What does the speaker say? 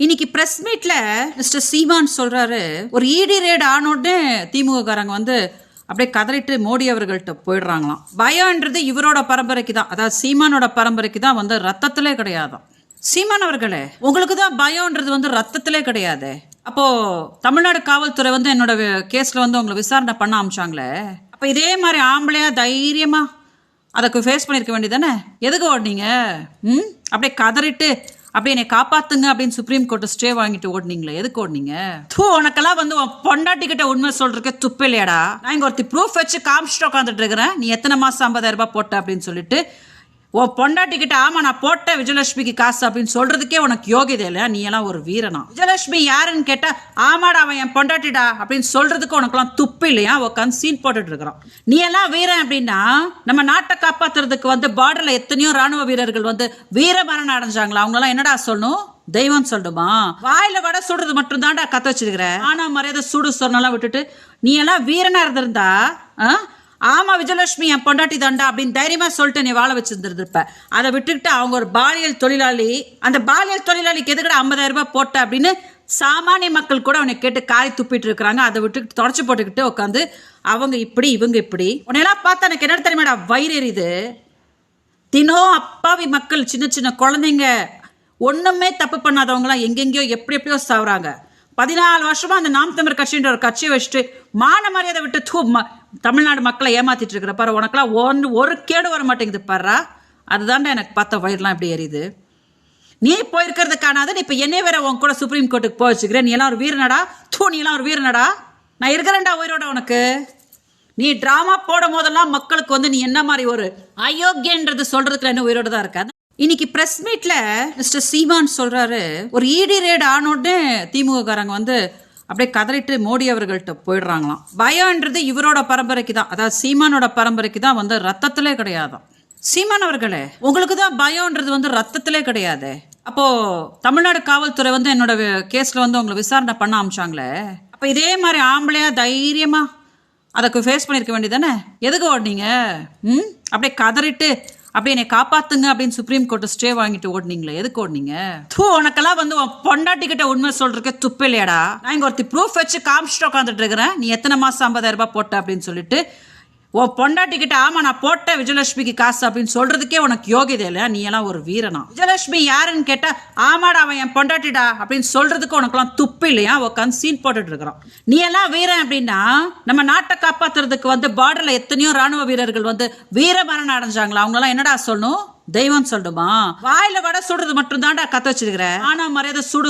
இன்னைக்கு பிரஸ் மீட்ல மிஸ்டர் சீமான் சொல்றாரு ஒரு இடி ரேட் ஆனோடனே திமுககாரங்க வந்து அப்படியே கதறிட்டு மோடி அவர்கள்ட்ட போயிடுறாங்களாம். பயம்ன்றது இவரோட பரம்பரைக்கு தான் அதாவது சீமானோட பரம்பரைக்கு தான் வந்து ரத்தத்திலே கிடையாது சீமான் அவர்களே உங்களுக்கு தான் பயம்ன்றது வந்து ரத்தத்திலே கிடையாது. அப்போ தமிழ்நாடு காவல்துறை வந்து என்னோட கேஸ்ல வந்து உங்களை விசாரணை பண்ண ஆரம்பிச்சாங்களே. அப்ப இதே மாதிரி ஆம்பளையா தைரியமா அதுக்கு ஃபேஸ் பண்ணியிருக்க வேண்டியதானே எதுக்கு ஓடுனீங்க? ம்? அப்படியே கதறிட்டு அப்படியே என்னை காப்பாத்துங்க அப்படின்னு சுப்ரீம் கோர்ட்டு ஸ்டே வாங்கிட்டு ஓடுனீங்களே எதுக்கு ஓடுனீங்க? தூ உனக்கெல்லாம் வந்து உன் பொண்டாட்டிக்கிட்ட உண்மை சொல்றதுக்கு துப்பில்லையாடா. நான் இங்க ஒருத்தி ப்ரூஃப் வச்சு காமிச்சிட்டு உட்காந்துட்டு இருக்கிறேன். நீ எத்தனை மாசம் ஐம்பதாயிரம் ரூபாய் போட்ட அப்படின்னு சொல்லிட்டு ஓ பொண்டாட்டிக்கிட்ட ஆமா நான் போட்ட விஜயலட்சுமிக்கு காசு அப்படின்னு சொல்றதுக்கே உனக்கு யோகிதை இல்லையா நீ எல்லாம் ஒரு வீரனா. விஜயலட்சுமி யாருன்னு கேட்டா ஆமாடா அவன் என் பொண்டாட்டிடா அப்படின்னு சொல்றதுக்கு உனக்குலாம் துப்பு இல்லையா? உட்காந்து சீன் போட்டுட்டு இருக்கிறான். நீ எல்லாம் வீரன் அப்படின்னா நம்ம நாட்டை காப்பாத்துறதுக்கு வந்து பார்டர்ல எத்தனையோ ராணுவ வீரர்கள் வந்து வீர மரணம் அடைஞ்சாங்களா? அவங்களெல்லாம் என்னடா சொல்லணும்? தெய்வம் சொல்லணுமா? வாயில வடை சுடுறது மட்டும் தான்டா கத்த வச்சிருக்கிற. ஆனா மரியாதை சுடு சொன்னெல்லாம் விட்டுட்டு நீ எல்லாம் வீரனா இருந்திருந்தா ஆ? ஆமா விஜயலட்சுமி என் பொண்டாட்டி தாண்டா அப்படின்னு தைரியமா சொல்லிட்டு நீ வாழ வச்சிருந்துருப்ப அதை விட்டுக்கிட்டு அவங்க ஒரு பாலியல் தொழிலாளி அந்த பாலியல் தொழிலாளிக்கு எதுக்கட ஐம்பதாயிரம் ரூபாய் போட்ட அப்படின்னு சாமானிய மக்கள் கூட அவனை கேட்டு காரி துப்பிட்டு இருக்கிறாங்க. அதை விட்டு தொடச்சு போட்டுக்கிட்டு உட்காந்து அவங்க இப்படி இவங்க இப்படி. உன்னையெல்லாம் பார்த்தா எனக்கு என்ன தெரியுமாடா வயிறு எரியுது. தினம் அப்பாவி மக்கள் சின்ன சின்ன குழந்தைங்க ஒன்றுமே தப்பு பண்ணாதவங்களாம் எங்கெங்கேயோ எப்படி எப்படியோ சாவுறாங்க. பதினாலு வருஷமா அந்த நாம் தமிழ் கட்சின்ற ஒரு கட்சியை வச்சுட்டு மான மரியாதை விட்டு தூ தமிழ்நாடு மக்களை ஏமாத்திட்டு இருக்கிற பாரு உனக்கெல்லாம் ஒன்று ஒரு கேடு வர மாட்டேங்குது பாரா அதுதான்டா எனக்கு பார்த்த வயிறுலாம் இப்படி எரியுது. நீ போயிருக்கிறது காணாத நீ இப்போ என்ன வேற உன் கூட சுப்ரீம் கோர்ட்டுக்கு போய் வச்சுக்கிறேன் நீ எல்லாம் ஒரு வீரனடா. தூ நீ எல்லாம் ஒரு வீரனடா. நான் இருக்கிறேன்டா உயிரோட உனக்கு. நீ டிராமா போடும் போதெல்லாம் மக்களுக்கு வந்து நீ என்ன மாதிரி ஒரு அயோக்கியன்றது சொல்றதுக்கு என்ன உயிரோட தான் இருக்காது. இன்னைக்கு பிரஸ் மீட்ல மிஸ்டர் சீமான் சொல்றாரு ஒரு இடி ரேட் ஆனோடனே திமுககாரங்க வந்து அப்படியே கதறிட்டு மோடி அவர்கள்ட்ட போயிடுறாங்களாம். பயம்ன்றது இவரோட பரம்பரைக்கு தான் அதாவது சீமானோட பரம்பரைக்கு தான் வந்து ரத்தத்திலே கிடையாது சீமான் அவர்களே உங்களுக்கு தான் பயம்ன்றது வந்து ரத்தத்திலே கிடையாது. அப்போ தமிழ்நாடு காவல்துறை வந்து என்னோட கேஸ்ல வந்து உங்களை விசாரணை பண்ண ஆரம்பிச்சாங்களே. அப்ப இதே மாதிரி ஆம்பளையா தைரியமா அதுக்கு ஃபேஸ் பண்ணியிருக்க வேண்டியதானே எதுக்கு ஓடுனீங்க? ம்? அப்படியே கதறிட்டு அப்படியே என்னை காப்பாத்துங்க அப்படின்னு சுப்ரீம் கோர்ட்டு ஸ்டே வாங்கிட்டு ஓடுனீங்களே எதுக்கு ஓடுனீங்க? தூ உனக்கெல்லாம் வந்து உன் பொண்டாட்டிக்கிட்ட உண்மை சொல்றதுக்கு துப்பில்லையாடா. நான் இங்க ஒருத்தி ப்ரூஃப் வச்சு காமிச்சிட்டு உட்காந்துட்டு இருக்கிறேன். நீ எத்தனை மாசம் ஐம்பதாயிரம் ரூபாய் போட்ட அப்படின்னு சொல்லிட்டு ஓ பொண்டாட்டிக்கிட்ட ஆமா நான் போட்ட விஜயலட்சுமிக்கு காசு அப்படின்னு சொல்றதுக்கே உனக்கு யோகிதை இல்லையா நீ எல்லாம் ஒரு வீரனா. விஜயலட்சுமி யாருன்னு கேட்டா ஆமாடா அவன் என் பொண்டாட்டிடா அப்படின்னு சொல்றதுக்கு உனக்குலாம் துப்பு இல்லையா? உட்காந்து சீன் போட்டுட்டு இருக்கிறான். நீ எல்லாம் வீரன் அப்படின்னா நம்ம நாட்டை காப்பாத்துறதுக்கு வந்து பார்டர்ல எத்தனையோ ராணுவ வீரர்கள் வந்து வீர மரணம் அடைஞ்சாங்களா? அவங்களெல்லாம் என்னடா சொல்லணும்? தெய்வம் சொல்லணுமா? வாயில வடை சுடுறது மட்டும் தான்டா கத்த வச்சிருக்கிற. ஆனா மரியாதை சுடு